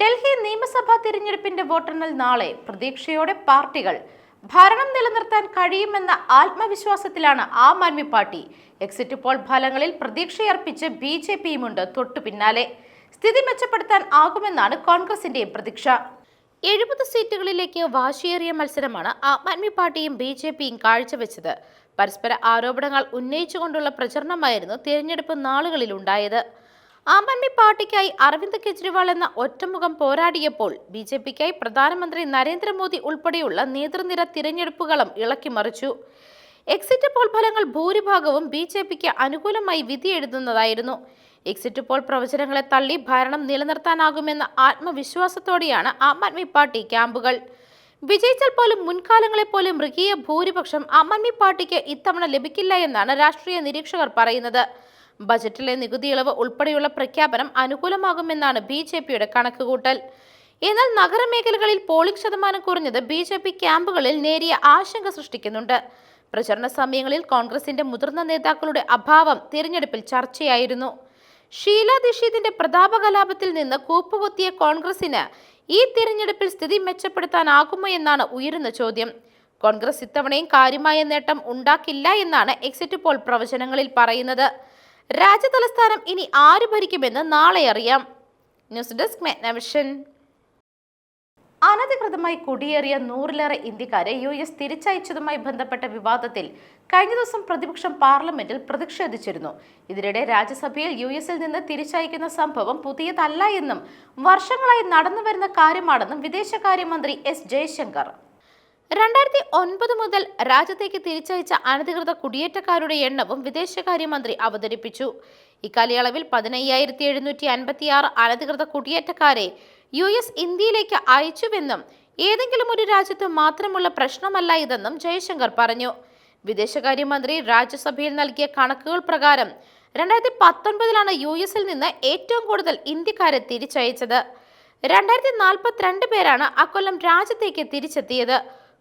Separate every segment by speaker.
Speaker 1: ഡൽഹി നിയമസഭാ തിരഞ്ഞെടുപ്പിന്റെ വോട്ടെണ്ണൽ നാളെ പ്രതീക്ഷയോടെ പാർട്ടികൾ ഭരണം നിലനിർത്താൻ കഴിയുമെന്ന ആത്മവിശ്വാസത്തിലാണ് Aam Aadmi Party. Exit poll ഫലങ്ങളിൽ പ്രതീക്ഷയർപ്പിച്ച് ബി ജെ പിയുമുണ്ട് തൊട്ടു പിന്നാലെ. സ്ഥിതി മെച്ചപ്പെടുത്താൻ ആകുമെന്നാണ് കോൺഗ്രസിന്റെയും പ്രതീക്ഷ. എഴുപത് സീറ്റുകളിലേക്ക് വാശിയേറിയ മത്സരമാണ് ആം ആദ്മി പാർട്ടിയും ബി ജെ പിയും കാഴ്ചവെച്ചത്. പരസ്പര ആരോപണങ്ങൾ ഉന്നയിച്ചുകൊണ്ടുള്ള പ്രചരണമായിരുന്നു തിരഞ്ഞെടുപ്പ് നാളുകളിൽ ഉണ്ടായത് ആം ആദ്മി പാർട്ടിക്കായി അരവിന്ദ് കെജ്രിവാൾ എന്ന ഒറ്റമുഖം പോരാടിയപ്പോൾ ബി ജെ പിക്കായി പ്രധാനമന്ത്രി നരേന്ദ്രമോദി ഉൾപ്പെടെയുള്ള നേതൃനിര തിരഞ്ഞെടുപ്പുകളും ഇളക്കിമറിച്ചു എക്സിറ്റ് പോൾ ഫലങ്ങൾ ഭൂരിഭാഗവും ബി ജെ പിക്ക് അനുകൂലമായി വിധിയെഴുതുന്നതായിരുന്നു എക്സിറ്റ് പോൾ പ്രവചനങ്ങളെ തള്ളി ഭരണം നിലനിർത്താനാകുമെന്ന ആത്മവിശ്വാസത്തോടെയാണ് ആം ആദ്മി പാർട്ടി ക്യാമ്പുകൾ. വിജയിച്ചാൽ പോലും മുൻകാലങ്ങളെപ്പോലെ മൃഗീയ ഭൂരിപക്ഷം ആം ആദ്മി പാർട്ടിക്ക് ഇത്തവണ ലഭിക്കില്ല എന്നാണ് രാഷ്ട്രീയ നിരീക്ഷകർ പറയുന്നത്. ബജറ്റിലെ നികുതി ഇളവ് ഉൾപ്പെടെയുള്ള പ്രഖ്യാപനം അനുകൂലമാകുമെന്നാണ് ബി ജെ പിയുടെ കണക്കുകൂട്ടൽ. എന്നാൽ നഗരമേഖലകളിൽ പോളിംഗ് ശതമാനം കുറഞ്ഞത് ബി ജെ പി ക്യാമ്പുകളിൽ നേരിയ ആശങ്ക സൃഷ്ടിക്കുന്നുണ്ട്. പ്രചരണ സമയങ്ങളിൽ കോൺഗ്രസിന്റെ മുതിർന്ന നേതാക്കളുടെ അഭാവം തിരഞ്ഞെടുപ്പിൽ ചർച്ചയായിരുന്നു. ഷീല ദീക്ഷിതിന്റെ പ്രതാപകലാപത്തിൽ നിന്ന് കൂപ്പുകുത്തിയ കോൺഗ്രസിന് ഈ തിരഞ്ഞെടുപ്പിൽ സ്ഥിതി മെച്ചപ്പെടുത്താനാകുമോ എന്നാണ് ഉയരുന്ന ചോദ്യം. കോൺഗ്രസ് ഇത്തവണയും കാര്യമായ നേട്ടം ഉണ്ടാക്കില്ല എന്നാണ് എക്സിറ്റ് പോൾ പ്രവചനങ്ങളിൽ പറയുന്നത്. രാജ്യതലസ്ഥാനം ഇനി ആര് ഭരിക്കുമെന്ന് നാളെ അറിയാം. News desk Megnavision. അനധികൃതമായി കുടിയേറിയ നൂറിലേറെ ഇന്ത്യക്കാരെ യു എസ് തിരിച്ചയച്ചതുമായി ബന്ധപ്പെട്ട വിവാദത്തിൽ കഴിഞ്ഞ ദിവസം പ്രതിപക്ഷം പാർലമെന്റിൽ പ്രതിഷേധിച്ചിരുന്നു. ഇതിനിടെ രാജ്യസഭയിൽ യു എസിൽ നിന്ന് തിരിച്ചയക്കുന്ന സംഭവം പുതിയതല്ല എന്നും വർഷങ്ങളായി നടന്നുവരുന്ന കാര്യമാണെന്നും വിദേശകാര്യമന്ത്രി എസ് ജയശങ്കർ രണ്ടായിരത്തി ഒൻപത് മുതൽ രാജ്യത്തേക്ക് തിരിച്ചയച്ച അനധികൃത കുടിയേറ്റക്കാരുടെ എണ്ണവും വിദേശകാര്യമന്ത്രി അവതരിപ്പിച്ചു. ഇക്കാലയളവിൽ പതിനയ്യായിരത്തി എഴുന്നൂറ്റി അൻപത്തിയാറ് അനധികൃത കുടിയേറ്റക്കാരെ യു എസ് ഇന്ത്യയിലേക്ക് അയച്ചുവെന്നും ഏതെങ്കിലും ഒരു രാജ്യത്ത് മാത്രമുള്ള പ്രശ്നമല്ല ഇതെന്നും ജയശങ്കർ പറഞ്ഞു. വിദേശകാര്യമന്ത്രി രാജ്യസഭയിൽ നൽകിയ കണക്കുകൾ പ്രകാരം രണ്ടായിരത്തി പത്തൊൻപതിലാണ് യു എസിൽ നിന്ന് ഏറ്റവും കൂടുതൽ ഇന്ത്യക്കാരെ തിരിച്ചയച്ചത്. രണ്ടായിരത്തി നാൽപ്പത്തിരണ്ട് പേരാണ് അക്കൊല്ലം രാജ്യത്തേക്ക് തിരിച്ചെത്തിയത്.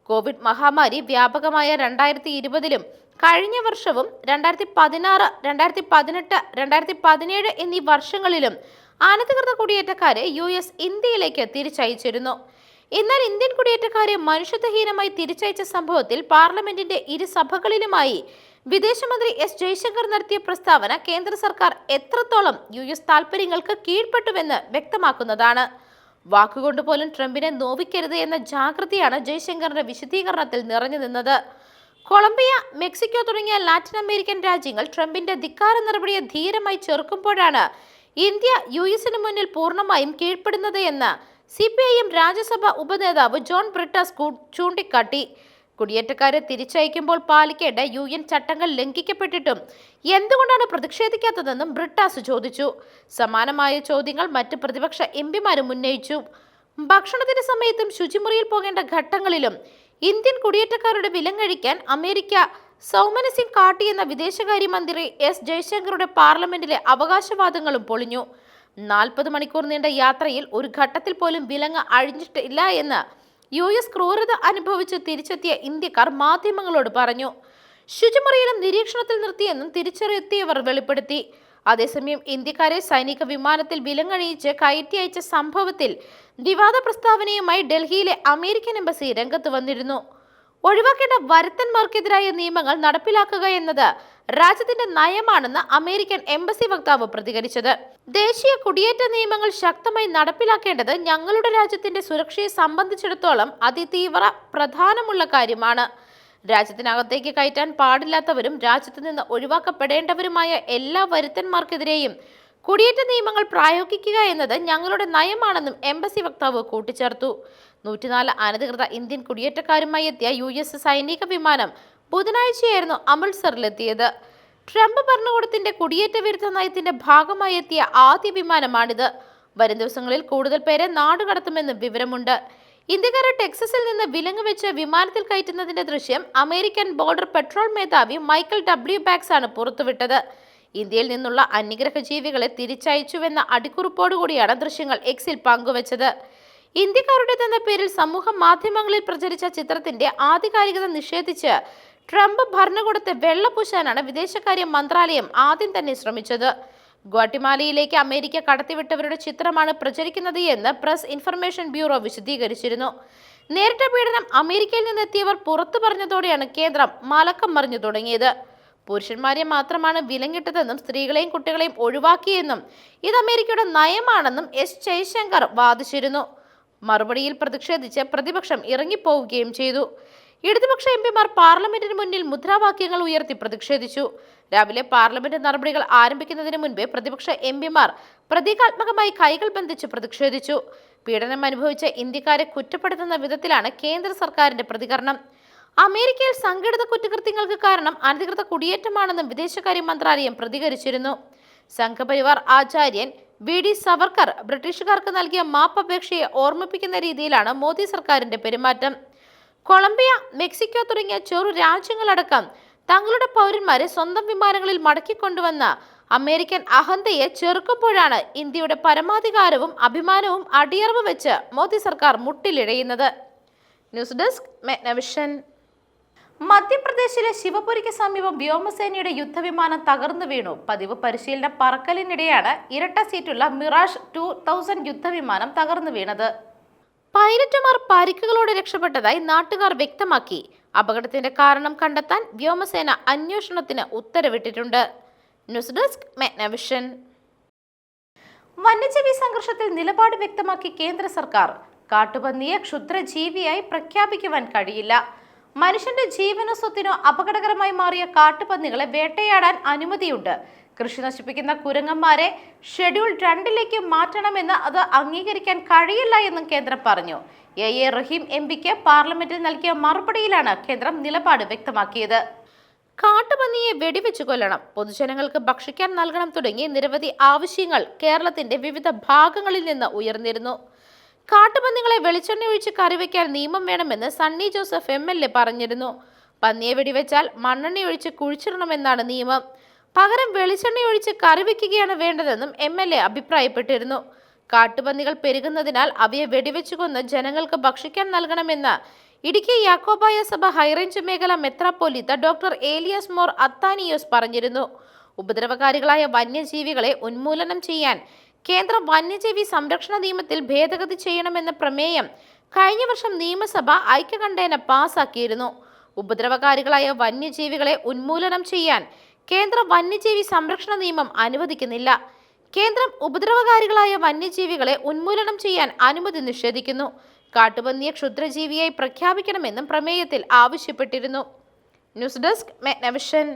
Speaker 1: കോവിഡ് മഹാമാരി വ്യാപകമായ രണ്ടായിരത്തി ഇരുപതിലും കഴിഞ്ഞ വർഷവും രണ്ടായിരത്തി പതിനാറ് രണ്ടായിരത്തി പതിനെട്ട് രണ്ടായിരത്തി പതിനേഴ് എന്നീ വർഷങ്ങളിലും അനധികൃത കുടിയേറ്റക്കാരെ യു എസ് ഇന്ത്യയിലേക്ക് തിരിച്ചയച്ചിരുന്നു. എന്നാൽ ഇന്ത്യൻ കുടിയേറ്റക്കാരെ മനുഷ്യത്വഹീനമായി തിരിച്ചയച്ച സംഭവത്തിൽ പാർലമെന്റിന്റെ ഇരു സഭകളിലുമായി വിദേശമന്ത്രി എസ് ജയശങ്കർ നടത്തിയ പ്രസ്താവന കേന്ദ്ര സർക്കാർ എത്രത്തോളം യു എസ് താൽപര്യങ്ങൾക്ക് കീഴ്പ്പെട്ടുവെന്ന് വ്യക്തമാക്കുന്നതാണ്. വാക്കുകൊണ്ട് പോലും ട്രംപിനെ നോവിക്കരുത് എന്ന ജാഗ്രതയാണ് ജയശങ്കറിന്റെ വിശദീകരണത്തിൽ നിറഞ്ഞു നിന്നത്. കൊളംബിയ മെക്സിക്കോ തുടങ്ങിയ ലാറ്റിൻ അമേരിക്കൻ രാജ്യങ്ങൾ ട്രംപിന്റെ ധിക്കാര നടപടിയെ ധീരമായി ചെറുക്കുമ്പോഴാണ് ഇന്ത്യ യു എസിന് മുന്നിൽ പൂർണമായും കീഴ്പ്പെടുന്നത് എന്ന് C P I M Rajya Sabha ഉപനേതാവ് ജോൺ ബ്രിട്ടാസ് ചൂണ്ടിക്കാട്ടി. കുടിയേറ്റക്കാരെ തിരിച്ചയക്കുമ്പോൾ പാലിക്കേണ്ട യു എൻ ചട്ടങ്ങൾ ലംഘിക്കപ്പെട്ടിട്ടും എന്തുകൊണ്ടാണ് പ്രതിഷേധിക്കാത്തതെന്നും ബ്രിട്ടാസ് ചോദിച്ചു. സമാനമായ ചോദ്യങ്ങൾ മറ്റ് പ്രതിപക്ഷ എം പിമാരും ഉന്നയിച്ചു. ഭക്ഷണത്തിന്റെ സമയത്തും ശുചിമുറിയിൽ പോകേണ്ട ഘട്ടങ്ങളിലും ഇന്ത്യൻ കുടിയേറ്റക്കാരുടെ വിലങ്ങഴിക്കാൻ അമേരിക്ക സൗമനസ്യം കാട്ടിയെന്ന വിദേശകാര്യമന്ത്രി എസ് ജയശങ്കറുടെ പാർലമെന്റിലെ അവകാശവാദങ്ങളും പൊളിഞ്ഞു. നാൽപ്പത് മണിക്കൂർ നീണ്ട യാത്രയിൽ ഒരു ഘട്ടത്തിൽ പോലും വിലങ്ങ് അഴിഞ്ഞിട്ടില്ല എന്ന് യു എസ് ക്രൂരത അനുഭവിച്ച് തിരിച്ചെത്തിയ ഇന്ത്യക്കാർ മാധ്യമങ്ങളോട് പറഞ്ഞു ശുചിമുറിയിലും നിരീക്ഷണത്തിൽ നിർത്തിയെന്നും തിരിച്ചറിയെത്തിയവർ വെളിപ്പെടുത്തി. അതേസമയം ഇന്ത്യക്കാരെ സൈനിക വിമാനത്തിൽ വിലങ്ങഴിയിച്ച് കയറ്റി അയച്ച സംഭവത്തിൽ വിവാദ പ്രസ്താവനയുമായി ഡൽഹിയിലെ അമേരിക്കൻ എംബസി രംഗത്ത് വന്നിരുന്നു. ഒഴിവാക്കേണ്ട വരുത്തന്മാർക്കെതിരായ നിയമങ്ങൾ നടപ്പിലാക്കുക എന്നത് രാജ്യത്തിന്റെ നയമാണെന്ന് അമേരിക്കൻ എംബസി വക്താവ് പ്രതികരിച്ചത്. ദേശീയ കുടിയേറ്റ നിയമങ്ങൾ ശക്തമായി നടപ്പിലാക്കേണ്ടത് ഞങ്ങളുടെ രാജ്യത്തിന്റെ സുരക്ഷയെ സംബന്ധിച്ചിടത്തോളം അതിതീവ്ര പ്രധാനമുള്ള കാര്യമാണ്. രാജ്യത്തിനകത്തേക്ക് കയറ്റാൻ പാടില്ലാത്തവരും രാജ്യത്ത് നിന്ന് ഒഴിവാക്കപ്പെടേണ്ടവരുമായ എല്ലാ വരുത്തന്മാർക്കെതിരെയും കുടിയേറ്റ നിയമങ്ങൾ പ്രായോഗിക്കുക എന്നത് ഞങ്ങളുടെ നയമാണെന്നും എംബസി വക്താവ് കൂട്ടിച്ചേർത്തു. നൂറ്റിനാല് അനധികൃത ഇന്ത്യൻ കുടിയേറ്റക്കാരുമായി എത്തിയ യു എസ് സൈനിക വിമാനം ബുധനാഴ്ചയായിരുന്നു അമൃത്സറിലെത്തിയത്. ട്രംപ് ഭരണകൂടത്തിന്റെ കുടിയേറ്റ വിരുദ്ധ നയത്തിന്റെ ഭാഗമായി എത്തിയ ആദ്യ വിമാനമാണിത്. വരും ദിവസങ്ങളിൽ കൂടുതൽ പേരെ നാടുകടത്തുമെന്ന് വിവരമുണ്ട്. ഇന്ത്യക്കാരെ ടെക്സസിൽ നിന്ന് വിലങ്ങ് വെച്ച് വിമാനത്തിൽ കയറ്റുന്നതിന്റെ ദൃശ്യം അമേരിക്കൻ ബോർഡർ പെട്രോൾ മേധാവി മൈക്കൽ ഡബ്ല്യു ബാക്സ് ആണ് പുറത്തുവിട്ടത്. ഇന്ത്യയിൽ നിന്നുള്ള അന്യഗ്രഹ ജീവികളെ തിരിച്ചയച്ചുവെന്ന അടിക്കുറിപ്പോടുകൂടിയാണ് ദൃശ്യങ്ങൾ എക്സിൽ പങ്കുവച്ചത്. ഇന്ത്യക്കാരുടേതെന്ന പേരിൽ സമൂഹ മാധ്യമങ്ങളിൽ പ്രചരിച്ച ചിത്രത്തിന്റെ ആധികാരികത നിഷേധിച്ച് ട്രംപ് ഭരണകൂടത്തെ വെള്ളപൂശാനാണ് വിദേശകാര്യ മന്ത്രാലയം ആദ്യം തന്നെ ശ്രമിച്ചത്. ഗ്വാട്ടിമാലയിലേക്ക് അമേരിക്ക കടത്തിവിട്ടവരുടെ ചിത്രമാണ് പ്രചരിക്കുന്നത് എന്ന് പ്രസ് ഇൻഫർമേഷൻ ബ്യൂറോ വിശദീകരിച്ചിരുന്നു. നേരിട്ട പീഡനം അമേരിക്കയിൽ നിന്നെത്തിയവർ പുറത്തു പറഞ്ഞതോടെയാണ് കേന്ദ്രം മലക്കം മറിഞ്ഞു തുടങ്ങിയത്. പുരുഷന്മാരെ മാത്രമാണ് വിലങ്ങിട്ടതെന്നും സ്ത്രീകളെയും കുട്ടികളെയും ഒഴിവാക്കിയെന്നും ഇത് അമേരിക്കയുടെ നയമാണെന്നും എസ് ജയശങ്കർ വാദിച്ചിരുന്നു. മറുപടിയിൽ പ്രതിഷേധിച്ച് പ്രതിപക്ഷം ഇറങ്ങിപ്പോവുകയും ചെയ്തു. ഇടതുപക്ഷ എം പിമാർ പാർലമെന്റിന് മുന്നിൽ മുദ്രാവാക്യങ്ങൾ ഉയർത്തി പ്രതിഷേധിച്ചു. രാവിലെ പാർലമെന്റ് നടപടികൾ ആരംഭിക്കുന്നതിന് മുൻപേ പ്രതിപക്ഷ എം പിമാർ പ്രതീകാത്മകമായി കൈകൾ ബന്ധിച്ച് പ്രതിഷേധിച്ചു. പീഡനം അനുഭവിച്ച ഇന്ത്യക്കാരെ കുറ്റപ്പെടുത്തുന്ന വിധത്തിലാണ് കേന്ദ്ര സർക്കാരിന്റെ പ്രതികരണം. അമേരിക്കയിൽ സംഘടിത കുറ്റകൃത്യങ്ങൾക്ക് കാരണം അനധികൃത കുടിയേറ്റമാണെന്നും വിദേശകാര്യ മന്ത്രാലയം പ്രതികരിച്ചിരുന്നു. സംഘപരിവാർ ആചാര്യൻ വി ഡി സവർക്കർ ബ്രിട്ടീഷുകാർക്ക് നൽകിയ മാപ്പ് മാപ്പപേക്ഷയെ ഓർമ്മിപ്പിക്കുന്ന രീതിയിലാണ് മോദി സർക്കാരിന്റെ പെരുമാറ്റം. കൊളംബിയ മെക്സിക്കോ തുടങ്ങിയ ചെറു രാജ്യങ്ങളടക്കം തങ്ങളുടെ പൗരന്മാരെ സ്വന്തം വിമാനങ്ങളിൽ മടക്കിക്കൊണ്ടുവന്ന അമേരിക്കൻ അഹന്തയെ ചെറുക്കുമ്പോഴാണ് ഇന്ത്യയുടെ പരമാധികാരവും അഭിമാനവും അടിയറവ് വെച്ച് മോദി സർക്കാർ മുട്ടിലിഴയുന്നത്. News desk മെഗ്നവിഷൻ. മധ്യപ്രദേശിലെ ശിവപുരിക്ക് സമീപം വ്യോമസേനയുടെ യുദ്ധവിമാനം തകർന്നു വീണു. പതിവ് പരിശീലന പറക്കലിനിടെയാണ് ഇരട്ട സീറ്റുള്ള മിറാഷ് ടു തൗസൻഡ് യുദ്ധവിമാനം തകർന്നു വീണത്. പൈലറ്റുമാർ പരിക്കുകളോടെ രക്ഷപ്പെട്ടതായി നാട്ടുകാർ വ്യക്തമാക്കി. അപകടത്തിന്റെ കാരണം കണ്ടെത്താൻ വ്യോമസേന അന്വേഷണത്തിന് ഉത്തരവിട്ടിട്ടുണ്ട്. ന്യൂസ് ഡെസ്ക് മെഗ്നവിഷൻ വന്യജീവി സംഘർഷത്തിൽ നിലപാട് വ്യക്തമാക്കി കേന്ദ്ര സർക്കാർ. കാട്ടുപന്നിയെ ക്ഷുദ്രജീവിയായി പ്രഖ്യാപിക്കുവാൻ കഴിയില്ല. മനുഷ്യന്റെ ജീവനോ സ്വത്തിനോ അപകടകരമായി മാറിയ കാട്ടുപന്നികളെ വേട്ടയാടാൻ അനുമതിയുണ്ട്. കൃഷി നശിപ്പിക്കുന്ന കുരങ്ങന്മാരെ ഷെഡ്യൂൾ രണ്ടിലേക്ക് മാറ്റണമെന്ന് അത് അംഗീകരിക്കാൻ കഴിയില്ല എന്നും കേന്ദ്രം പറഞ്ഞു. എ എ റഹീം എം പിക്ക് പാർലമെന്റിൽ നൽകിയ മറുപടിയിലാണ് കേന്ദ്രം നിലപാട് വ്യക്തമാക്കിയത്. കാട്ടുപന്നിയെ വെടിവെച്ചു കൊല്ലണം പൊതുജനങ്ങൾക്ക് ഭക്ഷിക്കാൻ നൽകണം തുടങ്ങി നിരവധി ആവശ്യങ്ങൾ കേരളത്തിന്റെ വിവിധ ഭാഗങ്ങളിൽ നിന്ന് ഉയർന്നിരുന്നു. കാട്ടുപന്നികളെ വെളിച്ചെണ്ണ ഒഴിച്ച് കറിവെക്കാൻ നിയമം വേണമെന്ന് Sunny Joseph M L A പറഞ്ഞിരുന്നു. പന്നിയെ വെടിവെച്ചാൽ മണ്ണെണ്ണ ഒഴിച്ച് കുഴിച്ചിടണമെന്നാണ് നിയമം. പകരം വെളിച്ചെണ്ണ ഒഴിച്ച് കറിവെക്കുകയാണ് വേണ്ടതെന്നും എം എൽ എ അഭിപ്രായപ്പെട്ടിരുന്നു. കാട്ടുപന്നികൾ പെരുകുന്നതിനാൽ അവയെ വെടിവെച്ചു കൊന്ന് ജനങ്ങൾക്ക് ഭക്ഷിക്കാൻ നൽകണമെന്ന് ഇടുക്കി യാക്കോബായ സഭ ഹൈറേഞ്ച് മേഖല മെത്രാപ്പോലിത്ത ഡോക്ടർ ഏലിയാസ് മോർ അത്താനിയോസ് പറഞ്ഞിരുന്നു. ഉപദ്രവകാരികളായ വന്യജീവികളെ ഉന്മൂലനം ചെയ്യാൻ കേന്ദ്ര വന്യജീവി സംരക്ഷണ നിയമത്തിൽ ഭേദഗതി ചെയ്യണമെന്ന പ്രമേയം കഴിഞ്ഞ വർഷം നിയമസഭ ഐക്യകണ്ഠേന പാസാക്കിയിരുന്നു. ഉപദ്രവകാരികളായ വന്യജീവികളെ ഉന്മൂലനം ചെയ്യാൻ കേന്ദ്ര വന്യജീവി സംരക്ഷണ നിയമം അനുവദിക്കുന്നില്ല. കേന്ദ്രം ഉപദ്രവകാരികളായ വന്യജീവികളെ ഉന്മൂലനം ചെയ്യാൻ അനുമതി നിഷേധിക്കുന്നു. കാട്ടുപന്നിയെ ക്ഷുദ്രജീവിയായി പ്രഖ്യാപിക്കണമെന്നും പ്രമേയത്തിൽ ആവശ്യപ്പെട്ടിരുന്നു. News desk Megnavision.